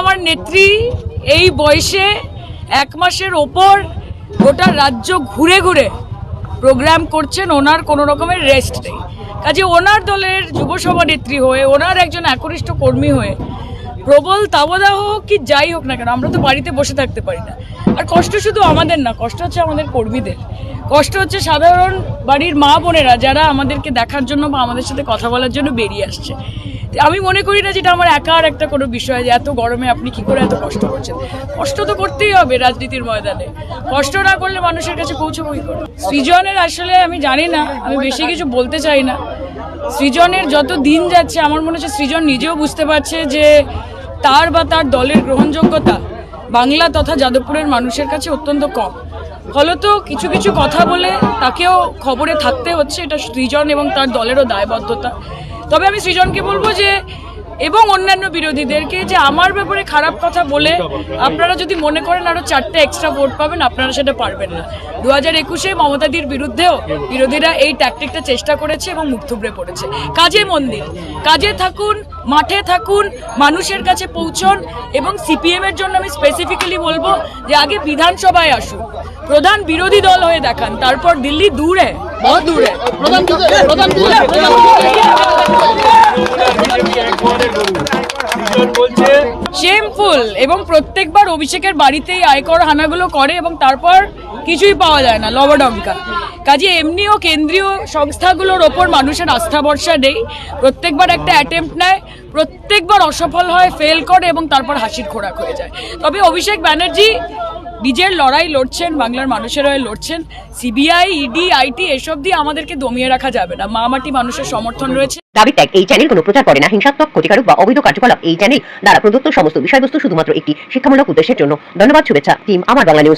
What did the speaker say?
আমার নেত্রী এই বয়সে এক মাসের ওপর গোটা রাজ্য ঘুরে ঘুরে প্রোগ্রাম করছেন, ওনার কোনো রকমের রেস্ট নেই। কাজে ওনার দলের যুব সভানেত্রী হয়ে, ওনার একজন একনিষ্ঠ কর্মী হয়ে, প্রবল তাবদাহ হোক কি যাই হোক না কেন, আমরা তো বাড়িতে বসে থাকতে পারি না। আর কষ্ট শুধু আমাদের না, কষ্ট হচ্ছে আমাদের কর্মীদের। কষ্ট হচ্ছে সাধারণ বাড়ির মা বোনেরা, যারা আমাদেরকে দেখার জন্য বা আমাদের সাথে কথা বলার জন্য বেরিয়ে আসছে। আমি মনে করি না যেটা আমার একার একটা কোনো বিষয় যে এত গরমে আপনি কি করে এত কষ্ট করছেন। কষ্ট তো করতেই হবে রাজনীতির ময়দানে। কষ্ট না করলে মানুষের কাছে পৌঁছবো কি করে। সৃজনের আসলে আমি জানি না, আমি বেশি কিছু বলতে চাই না। সৃজনের যত দিন যাচ্ছে, আমার মনে হচ্ছে সৃজন নিজেও বুঝতে পারছে যে তার বা তার দলের গ্রহণযোগ্যতা বাংলা তথা যাদবপুরের মানুষের কাছে অত্যন্ত কম। ফলত কিছু কিছু কথা বলে তাকেও খবরে থাকতে হচ্ছে, এটা সৃজন এবং তার দলেরও দায়বদ্ধতা। তবে আমি সৃজনকে বলব যে, এবং অন্যান্য বিরোধীদেরকে যে আমার ব্যাপারে খারাপ কথা বলে আপনারা যদি মনে করেন আরও চারটে এক্সট্রা ভোট পাবেন, আপনারা সেটা পারবেন না। দু হাজার একুশে মমতাদির বিরুদ্ধেও বিরোধীরা এই ট্যাকটিকটা চেষ্টা করেছে এবং মুখ থুবড়ে পড়েছে। কাজে মন দিন কাজে থাকুন, মাঠে থাকুন, মানুষের কাছে পৌঁছন এবং সিপিএম এর জন্য আমি স্পেসিফিক্যালি বলব যে আগে বিধানসভায় আসুন। প্রধান বিরোধী দল হয়ে দেখান, তারপর দিল্লি দূরে, বহুত দূরে। প্রধান প্রধান শেমফুল এবং প্রত্যেকবার অভিষেকের বাড়িতেই আয়কর হানাগুলো করে এবং তারপর কিছুই পাওয়া যায় না, লবডঙ্কা। কাজে এমনিও কেন্দ্রীয় সংস্থাগুলোর ওপর মানুষের আস্থা ভরসা নেই। প্রত্যেকবার একটা অ্যাটেম্প নেয়, প্রত্যেকবার অসফল হয় ফেল করে এবং তারপর হাসির খোরাক হয়ে যায়। তবে অভিষেক ব্যানার্জি নিজের লড়াই লড়ছেন, বাংলার মানুষের হয়ে লড়ছেন। সিবিআই ইডি আইটি এসব দিয়ে আমাদেরকে দমিয়ে রাখা যাবে না। মা মাটি মানুষের সমর্থন রয়েছে। দাবি ত্যাগ এই চ্যানেল কোনো প্রচার করে না। হিংসাত্মক, ক্ষতিকারক বা অবৈধ কার্যকলাপ এই চ্যানেল দ্বারা প্রদত্ত সমস্ত বিষয়বস্তু শুধুমাত্র একটি শিক্ষামূলক উদ্দেশ্যের জন্য। ধন্যবাদ, শুভেচ্ছা টিম আমার বাংলা নিউজ